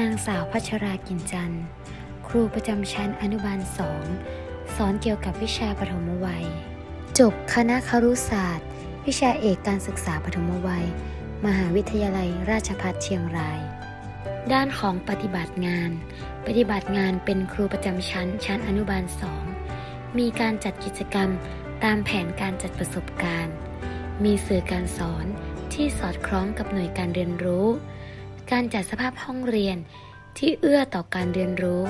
นางสาวพัชรากินจันทร์ ครูประจำชั้นอนุบาลสองสอนเกี่ยวกับวิชาปฐมวัย จบคณะครุศาสตร์ วิชาเอกการศึกษาปฐมวัย มหาวิทยาลัยราชภัฏเชียงราย ด้านของปฏิบัติงาน ปฏิบัติงานเป็นครูประจำชั้นชั้นอนุบาลสองมีการจัดกิจกรรมตามแผนการจัดประสบการณ์ มีสื่อการสอนที่สอดคล้องกับหน่วยการเรียนรู้ การจัดสภาพห้องเรียนที่เอื้อต่อการเรียนรู้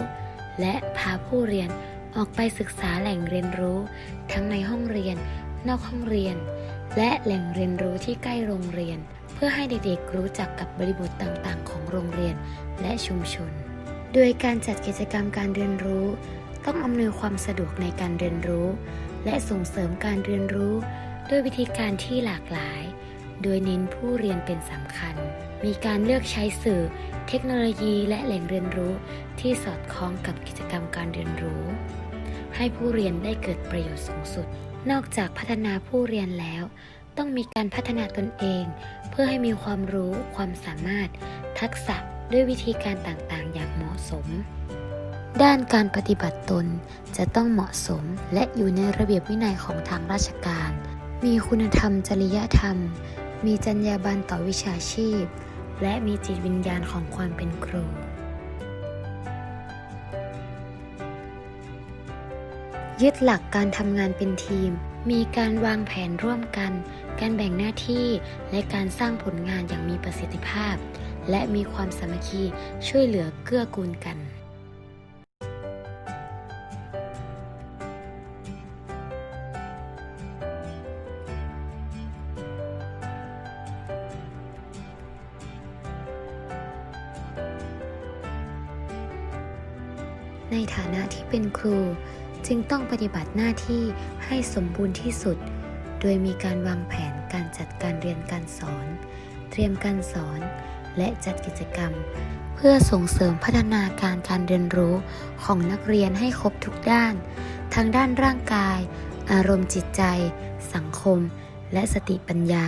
และพาผู้เรียนออกไปศึกษาแหล่งเรียนรู้ ทั้งในห้องเรียน นอกห้องเรียน และแหล่งเรียนรู้ที่ใกล้โรงเรียน เพื่อให้เด็กๆรู้จักกับบริบทต่างๆ ของโรงเรียนและชุมชน โดยการจัดกิจกรรมการเรียนรู้ ต้องอำนวยความสะดวกในการเรียนรู้ และส่งเสริมการเรียนรู้ ด้วยวิธีการที่หลากหลาย โดยเน้นผู้เรียนเป็นสำคัญ มีการเลือกใช้สื่อ เทคโนโลยีและแหล่งเรียนรู้ที่สอดคล้องกับกิจกรรมการเรียนรู้ ให้ผู้เรียนได้เกิดประโยชน์สูงสุด นอกจากพัฒนาผู้เรียนแล้ว ต้องมีการพัฒนาตนเอง เพื่อให้มีความรู้ ความสามารถ ทักษะด้วยวิธีการต่างๆ อย่างเหมาะสม ด้านการปฏิบัติตนจะต้องเหมาะสมและอยู่ในระเบียบวินัยของทางราชการ มีคุณธรรมจริยธรรม มีจรรยาบรรณต่อวิชาชีพ และมีจิตวิญญาณของความเป็นครู ยึดหลักการทำงานเป็นทีม มีการวางแผนร่วมกัน การแบ่งหน้าที่และการสร้างผลงานอย่างมีประสิทธิภาพ และมีความสามัคคีช่วยเหลือเกื้อกูลกัน ในฐานะที่เป็นครู จึงต้องปฏิบัติหน้าที่ให้สมบูรณ์ที่สุด โดยมีการวางแผนการจัดการเรียนการสอน เตรียมการสอน และจัดกิจกรรม เพื่อส่งเสริมพัฒนาการการเรียนรู้ของนักเรียนให้ครบทุกด้าน ทั้งด้านร่างกาย อารมณ์จิตใจ สังคม และสติปัญญา